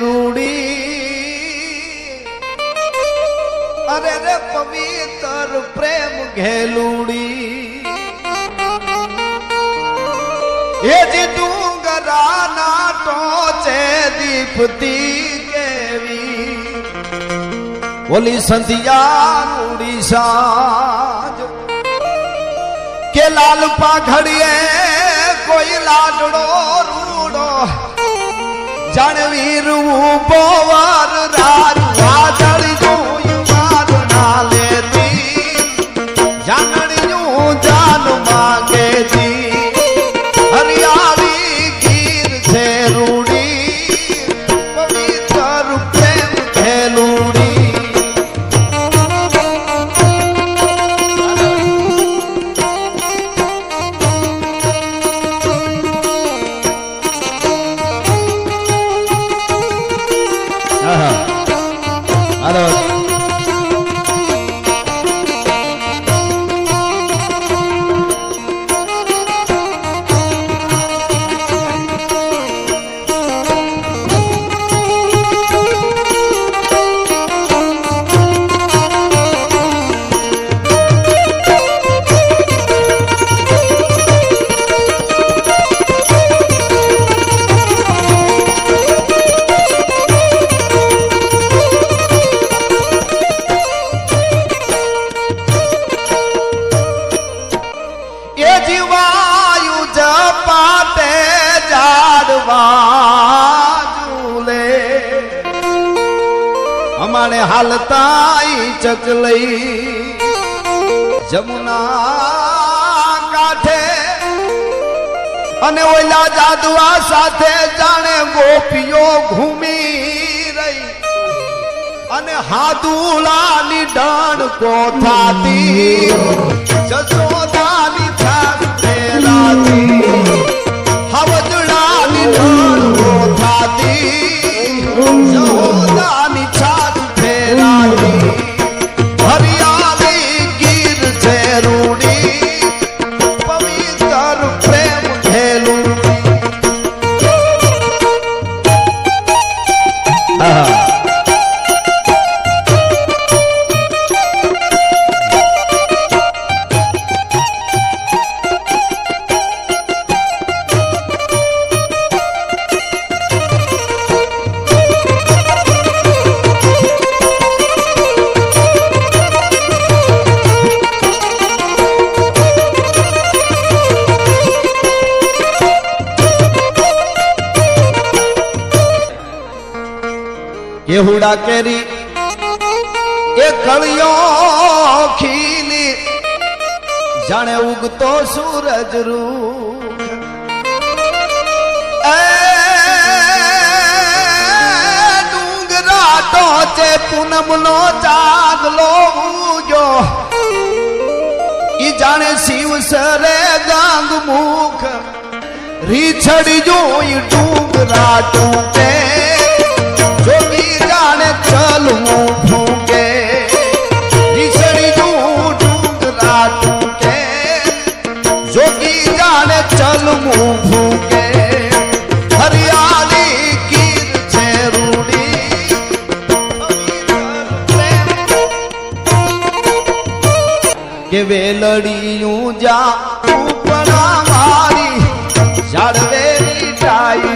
રૂડી અરે રે પવિત્ર પ્રેમ ઘેલુડી. એ જે ડુંગરાના ટોચે દીપતી કેવી. ઓલી સંધિયા રૂડી સાજ કે લાલ પાઘડીએ કોઈ લાડડો રૂડો જાણવીર બોવર રાજ હાલો. જીવાયુ જપાટે જાડવા ઝૂલે અમારે હાલતાઈ ચકલઈ જમુના કાંઠે. અને ઓલા જાદુઆ સાથે જાણે ગોપીઓ ઘૂમી રહી. અને હાદુલાની ડણ કોથાતી જસોદાની Ooh. કેહુડા કેરી, એ કળિયો ખીલી. જાણે ઉગતો સૂરજ રૂ ડુંગરા ટોચે પૂનમનો ચાંદલો ઉજો ઈ જાણે શિવ સરે ગાંગ મુખ રીછડી જોઈ ડુંગરા ટૂંકે जोगी जाने चल मुंह કે. વેલડીયું જા ઉપરા મારી ઝાડવેલી ટાઈ